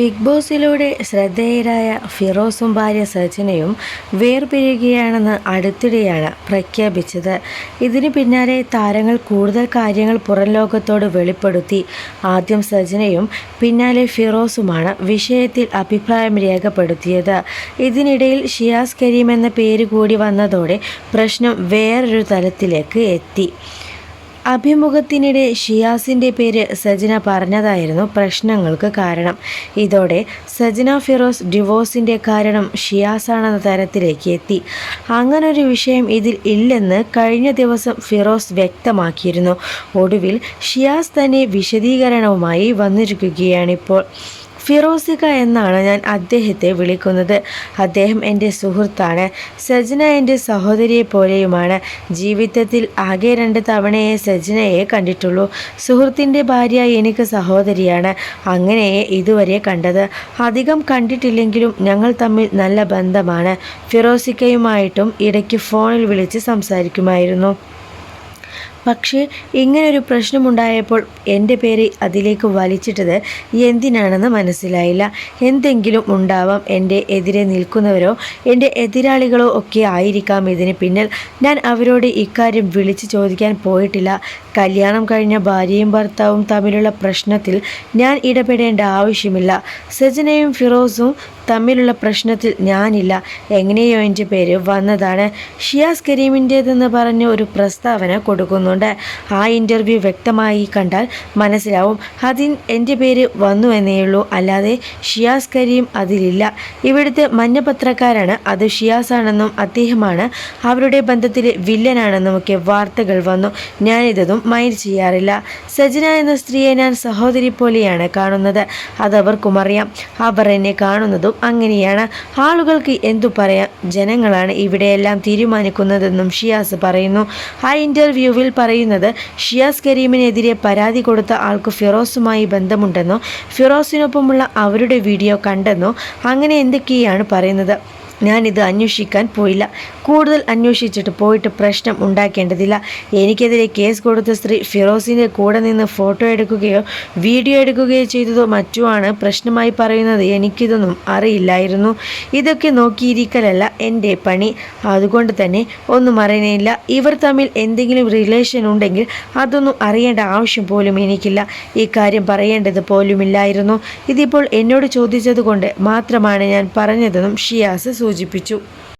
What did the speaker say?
Big ബോസിലൂടെ ശ്രദ്ധേയരായ ഫിറോസും ഭാര്യ സജനയും വേർപിരിയുകയാണെന്ന് അടുത്തിടെയാണ് പ്രഖ്യാപിച്ചത്. ഇതിന് പിന്നാലെ താരങ്ങൾ കൂടുതൽ കാര്യങ്ങൾ പുറം ലോകത്തോട് വെളിപ്പെടുത്തി. ആദ്യം സജനയും പിന്നാലെ ഫിറോസുമാണ് വിഷയത്തിൽ അഭിപ്രായം രേഖപ്പെടുത്തിയത്. ഇതിനിടയിൽ ഷിയാസ് കരീം എന്ന പേര് കൂടി വന്നതോടെ പ്രശ്നം വേറൊരു തലത്തിലേക്ക് എത്തി. അഭിമുഖത്തിനിടെ ഷിയാസിന്റെ പേര് സജന പറഞ്ഞതായിരുന്നു പ്രശ്നങ്ങൾക്ക് കാരണം. ഇതോടെ സജന ഫിറോസ് ഡിവോഴ്സിന്റെ കാരണം ഷിയാസാണെന്ന തരത്തിലേക്ക് എത്തി. അങ്ങനൊരു വിഷയം ഇതിൽ ഇല്ലെന്ന് കഴിഞ്ഞ ദിവസം ഫിറോസ് വ്യക്തമാക്കിയിരുന്നു. ഒടുവിൽ ഷിയാസ് തന്നെ വിശദീകരണവുമായി വന്നിരിക്കുകയാണിപ്പോൾ. ഫിറോസിക എന്നാണ് ഞാൻ അദ്ദേഹത്തെ വിളിക്കുന്നത്. അദ്ദേഹം എന്റെ സുഹൃത്താണ്. സജന എന്റെ സഹോദരിയെ പോലെയുമാണ്. ജീവിതത്തിൽ ആകെ രണ്ട് തവണയെ സജനയെ കണ്ടിട്ടുള്ളൂ. സുഹൃത്തിന്റെ ഭാര്യ എനിക്ക് സഹോദരിയാണ്. അങ്ങനെയെ ഇതുവരെ കണ്ടത്. അധികം കണ്ടിട്ടില്ലെങ്കിലും ഞങ്ങൾ തമ്മിൽ നല്ല ബന്ധമാണ്. ഫിറോസിക്കയുമായിട്ടും ഇടയ്ക്ക് ഫോണിൽ വിളിച്ച് സംസാരിക്കുമായിരുന്നു. പക്ഷേ ഇങ്ങനൊരു പ്രശ്നമുണ്ടായപ്പോൾ എന്റെ പേര് അതിലേക്ക് വലിച്ചിട്ടത് എന്തിനാണെന്ന് മനസ്സിലായില്ല. എന്തെങ്കിലും ഉണ്ടാവാം എന്റെ എതിരെ നിൽക്കുന്നവരോ എന്റെ എതിരാളികളോ ഒക്കെ ആയിരിക്കാം ഇതിന് പിന്നിൽ. ഞാൻ അവരോട് ഇക്കാര്യം വിളിച്ചു ചോദിക്കാൻ പോയിട്ടില്ല. കല്യാണം കഴിഞ്ഞ ഭാര്യയും ഭർത്താവും തമ്മിലുള്ള പ്രശ്നത്തിൽ ഞാൻ ഇടപെടേണ്ട ആവശ്യമില്ല. സജനയും ഫിറോസും തമ്മിലുള്ള പ്രശ്നത്തിൽ ഞാനില്ല. എങ്ങനെയോ എന്റെ പേര് വന്നതാണ്. ഷിയാസ് കരീമിന്റേതെന്ന് പറഞ്ഞ് ഒരു പ്രസ്താവന കൊടുക്കുന്നുണ്ട് ആ ഇന്റർവ്യൂ വ്യക്തമായി കണ്ടാൽ മനസ്സിലാവും. അതിൻ എന്റെ പേര് വന്നു എന്നേയുള്ളൂ അല്ലാതെ ഷിയാസ് കരീം അതിലില്ല. ഇവിടുത്തെ മഞ്ഞപത്രക്കാരാണ്. അത് ഷിയാസ് ആണെന്നും അദ്ദേഹമാണ്. അവരുടെ ബന്ധത്തിലെ വില്ലനാണെന്നും ഒക്കെ വാർത്തകൾ വന്നു. ഞാനിതൊന്നും മൈൻഡ് ചെയ്യാറില്ല. സജന എന്ന സ്ത്രീയെ ഞാൻ സഹോദരി പോലെയാണ് കാണുന്നത്. അതവർക്കും അറിയാം. അവർ എന്നെ കാണുന്നതും അങ്ങനെയാണ്. ആളുകൾക്ക് എന്തു പറയാം? ജനങ്ങളാണ് ഇവിടെയെല്ലാം തീരുമാനിക്കുന്നതെന്നും ഷിയാസ് പറയുന്നു. ആ ഇന്റർവ്യൂവിൽ പറയുന്നത് ഷിയാസ് കരീമിനെതിരെ പരാതി കൊടുത്ത ആൾക്ക് ഫിറോസുമായി ബന്ധമുണ്ടെന്നോ ഫിറോസിനൊപ്പമുള്ള അവരുടെ വീഡിയോ കണ്ടെന്നോ അങ്ങനെ എന്തൊക്കെയാണ് പറയുന്നത്? ഞാനിത് അന്വേഷിക്കാൻ പോയില്ല. കൂടുതൽ അന്വേഷിച്ചിട്ട് പോയിട്ട് പ്രശ്നം ഉണ്ടാക്കേണ്ടതില്ല. എനിക്കെതിരെ കേസ് കൊടുത്ത സ്ത്രീ ഫിറോസിന്റെ കൂടെ നിന്ന് ഫോട്ടോ എടുക്കുകയോ വീഡിയോ എടുക്കുകയോ ചെയ്തതോ മറ്റുമാണ് പ്രശ്നമായി പറയുന്നത്. എനിക്കിതൊന്നും അറിയില്ലായിരുന്നു. ഇതൊക്കെ നോക്കിയിരിക്കലല്ല എന്റെ പണി. അതുകൊണ്ട് തന്നെ ഒന്നും അറിയണില്ല ഇവർ തമ്മിൽ എന്തെങ്കിലും റിലേഷൻ ഉണ്ടെങ്കിൽ അതൊന്നും അറിയേണ്ട ആവശ്യം പോലും എനിക്കില്ല. ഈ കാര്യം പറയേണ്ടത് പോലുമില്ലായിരുന്നു. ഇതിപ്പോൾ എന്നോട് ചോദിച്ചതുകൊണ്ട് മാത്രമാണ് ഞാൻ പറഞ്ഞതെന്നും ഷിയാസ് സൂചിപ്പിച്ചു